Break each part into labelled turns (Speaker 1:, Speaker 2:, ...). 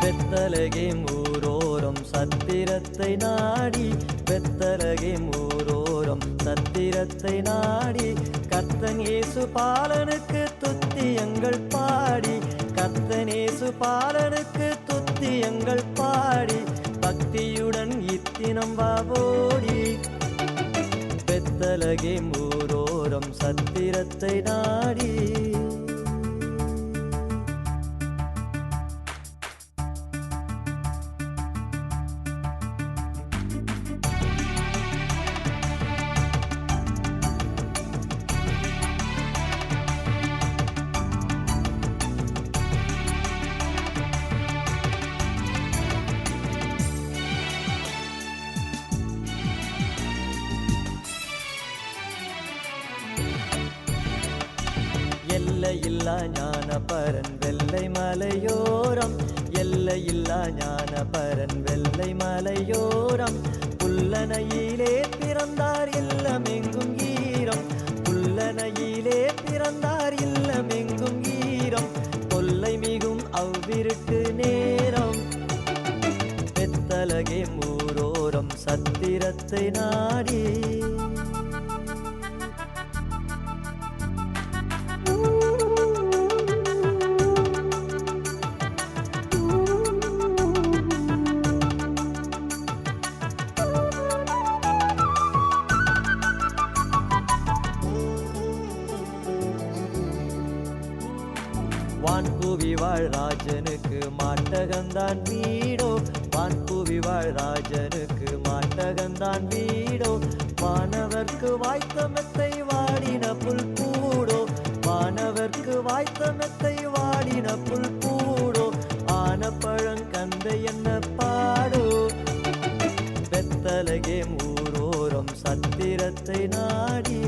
Speaker 1: வெத்தலகே ஊரோரம் சத்திரத்தை நாடி வெத்தலகே ஊரோரம் சத்திரத்தை நாடி கர்த்தன் இயேசு பாலனுக்கு துத்தியங்கள் பாடி கர்த்தன் இயேசு பாலனுக்கு துத்தியங்கள் பாடி பக்தியுடன் இத்தினம் வாவோடி வெத்தலகே ஊரோரம் சத்திரத்தை நாடி எல்லையில்லா ஞான பரன் வெள்ளை மலையோரம். எல்லையில்லா ஞான பரன் வெள்ளை மலையோரம். புல்லனையிலே பிறந்தார் இல்லமெங்கும் ஈரம். புல்லனையிலே பிறந்தார் இல்லமெங்கும் ஈரம். கொல்லை மிகும் அவ்விருட்டு நேரம். பெத்தலகே மூரோரம் சத்திரத்தை நாடி. வான்புவி ராஜனுக்கு மாட்டகந்தான் வீடோ? வான்புவி வாழ் ராஜனுக்கு மாட்டகந்தான் வீடோ? வானவர்க்கு வாய்த்தமத்தை வாடின புல் கூடோ வானவர்க்கு வாய்த்தமத்தை வாடின புல் கூடோ ஆன பழங்கந்தை என்ன பாடோ? பெத்தலகே ஊரோரம் சத்திரத்தை நாடி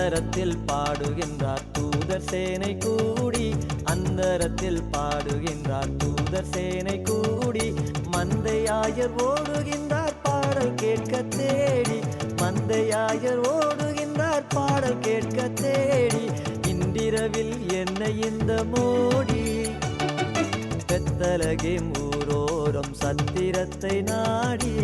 Speaker 1: அந்தரத்தில் பாடுகின்றார் தூதர் சேனை கூடி அந்தரத்தில் பாடுகின்றார் தூதர் சேனை கூடி. மந்தையாயர் ஓடுகின்றார் பாடல் கேட்க தேடி. மந்தையாயர் ஓடுகின்றார் பாடல் கேட்க தேடி. இன்றிரவில் என்ன இந்த மோடி. பெத்தலகே ஊரோரம் சத்திரத்தை நாடி.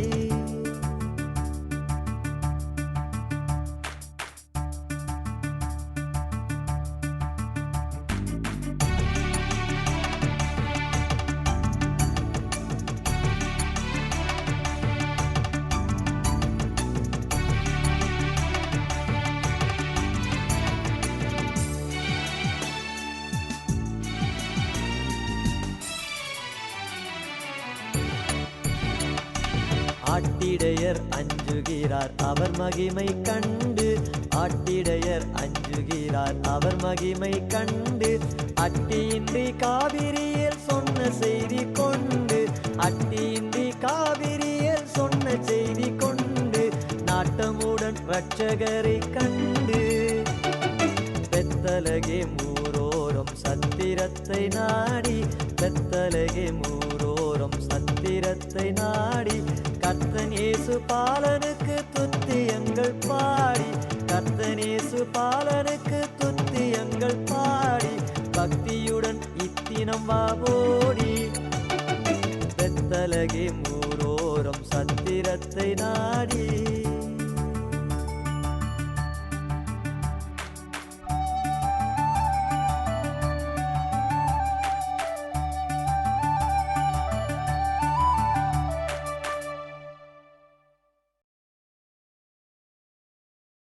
Speaker 1: ஆட்டிடையர் அஞ்சுகிறார். அவர் மகிமை கண்டு ஆட்டிடையர் அஞ்சுகிறார். அவர் மகிமை கண்டு அட்டியின்றி காவிரியில் சொன்ன செய்தி கொண்டு அட்டியின்றி காவிரியில் சொன்ன செய்தி கொண்டு நாட்டமுடன் இரட்சகரை கண்டு. பெத்தலகே மூரோரம் சத்திரத்தை நாடி பெத்தலகே மூரோ மந்திரத்தை நாடி கர்த்தன் இயேசு பாலனுக்கு துத்தியங்கள் பாடி. கர்த்தன் இயேசு பாலனுக்கு துத்தியங்கள் பாடி. பக்தியுடன் இத்தினம் வாவோடி பெத்தலகே மூரோரம் சத்திரத்தை நாடி